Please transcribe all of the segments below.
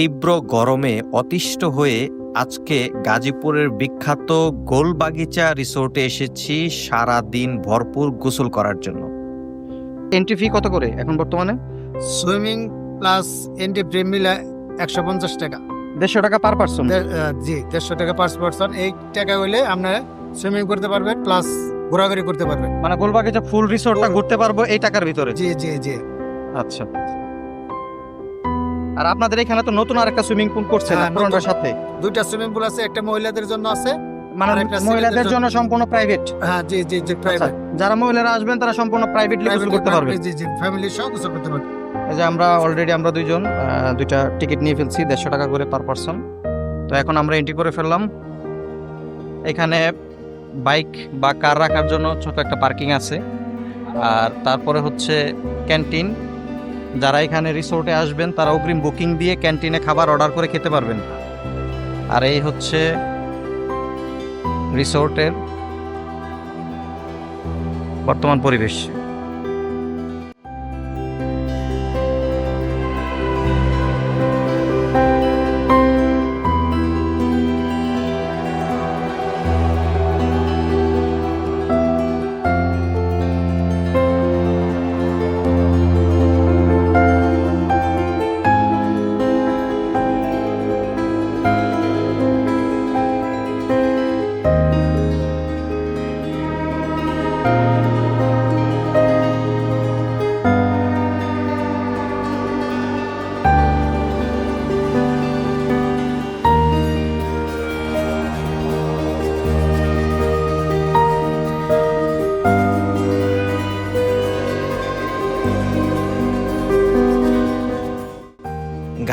তীব্র গরমে অতিষ্ঠ হয়ে আজকে গাজীপুরের বিখ্যাত গোলবাগিচা রিসোর্টে এসেছি সারা দিন ভরপুর গোসল করার জন্য। এন্ট্রি ফি কত করে এখন বর্তমানে? সুইমিং প্লাস এন্ট্রি প্রি মিলে একশো পঞ্চাশ টাকা। দেড়শো টাকা পার পার্সন জি দেড়শো টাকা পার পার্সন এই টাকা হইলে আপনারা সুইমিং করতে পারবেন প্লাস ঘোরাঘুরি করতে পারবেন। মানে গোলবাগিচা ফুল রিসোর্টটা ঘুরতে পারব এই টাকার ভিতরে? জি জি জি। আচ্ছা। আর আপনাদের এখানে তো নতুন আরেকটা সুইমিং পুল করছে হ্যাঁ, পুরোটার সাথে? দুইটা সুইমিং পুল আছে একটা মহিলাদের জন্য আছে মানে মহিলাদের জন্য সম্পূর্ণ প্রাইভেট হ্যাঁ জি জি জি প্রাইভেট যারা মহিলারা আসবেন তারা সম্পূর্ণ প্রাইভেটলি গোসল করতে পারবে। জি জি ফ্যামিলি সহ গোসল করতে পারবে। এই যে আমরা অলরেডি আমরা দুইজন দুইটা টিকিট নিয়ে ফেলছি দেড়শো টাকা করে পার পার্সন তো এখন আমরা এন্ট্রি করে ফেললাম। এখানে বাইক বা কার রাখার জন্য ছোট একটা পার্কিং আছে। আর তারপরে হচ্ছে ক্যান্টিন যারা এখানে রিসোর্টে আসবেন, তারা অগ্রিম বুকিং দিয়ে ক্যান্টিনে খাবার অর্ডার করে খেতে পারবেন। আর এই হচ্ছে রিসোর্টের বর্তমান পরিবেশ।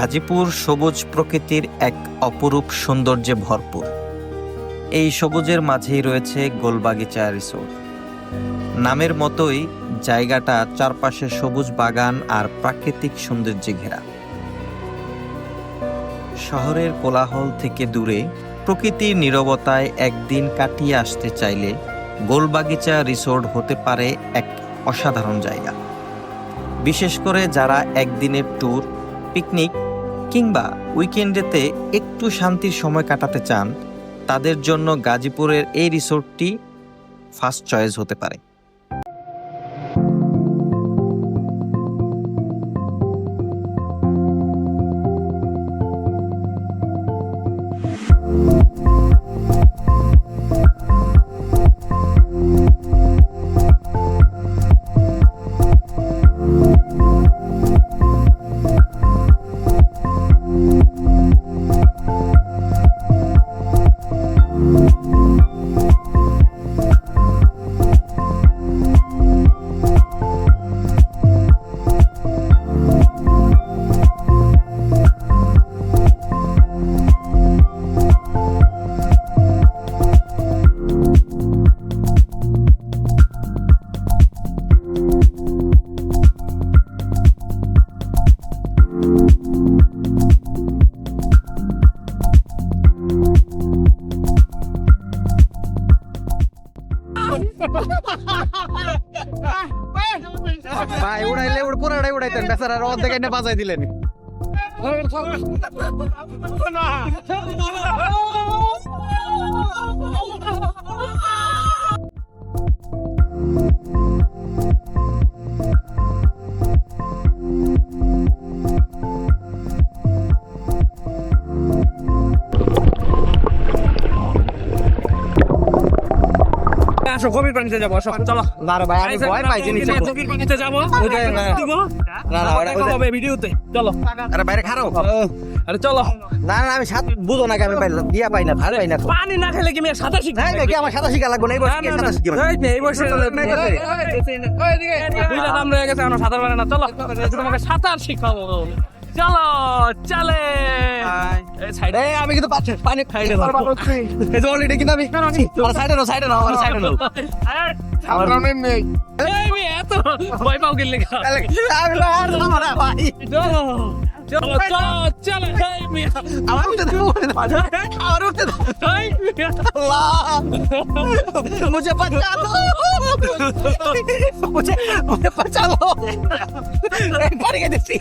গাজীপুর সবুজ প্রকৃতির এক অপরূপ সৌন্দর্যে ভরপুর। এই সবুজের মাঝেই রয়েছে গোলবাগিচা রিসোর্ট। নামের মতোই জায়গাটা চারপাশে সবুজ বাগান আর প্রাকৃতিক সৌন্দর্যে ঘেরা। শহরের কোলাহল থেকে দূরে প্রকৃতির নীরবতায় একদিন কাটিয়ে আসতে চাইলে গোলবাগিচা রিসোর্ট হতে পারে এক অসাধারণ জায়গা। বিশেষ করে যারা একদিনের ট্যুর, পিকনিক কিংবা উইকেন্ডেতে একটু শান্তির সময় কাটাতে চান, তাদের জন্য গাজীপুরের এই রিসোর্টটি ফার্স্ট চয়েস হতে পারে। ভাই উড়াইলে উড় পুরাটাই উড়াইতেন বেচারার অর্ধেক এনে বাজাই দিলেন। আসো গভীর পানিতে যাব আসো। চলো। না ভাই আমি ভয় পাই জিনিস গভীর পানিতে যাব না। না না ওটা- হবে ভিডিওতে। চলো। আরে বাইরে খারাপ আরে চলো। না না আমি সাত বুঝো নাকি আমি পাইলাম দিয়া পাই না ভালো পাই না পানি না খেলে কি মেয়ে সাঁতার শিখবে? হ্যাঁ নাকি আমার সাদা শিখা লাগবে না? এই বয়সে কি সাদা শিখি এই বয়সে। দুইটা দাম রয়ে গেছে এখনও সাঁতার পারে না। চলো। তোমাকে সাঁতার শিখাবো। চলো চলে। এই আমি কিন্তু পানি খাইতে পারব এই যে অলরেডি কিন্তু আমি আর সাইডে নাও সাইডে নাও আর সাইডে নাও। আমার নামে নেই। এই আমি এত मुझे बचा लो मुझे मुझे बचा लो पड़ गई दिसती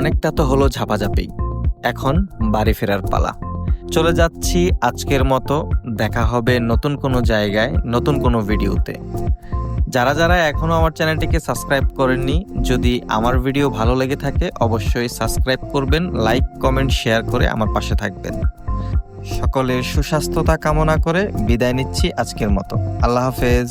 অনেকটা তো হলো ঝাপাঝাপি। এখন বাড়ি ফেরার পালা। চলে যাচ্ছি আজকের মতো। দেখা হবে নতুন কোনো জায়গায়, নতুন কোনো ভিডিওতে। যারা যারা এখনও আমার চ্যানেলটিকে সাবস্ক্রাইব করেননি, যদি আমার ভিডিও ভালো লেগে থাকে, অবশ্যই সাবস্ক্রাইব করবেন, লাইক, কমেন্ট, শেয়ার করে আমার পাশে থাকবেন। সকলের সুস্বাস্থ্যতা কামনা করে বিদায় নিচ্ছি আজকের মতো। আল্লাহ হাফেজ।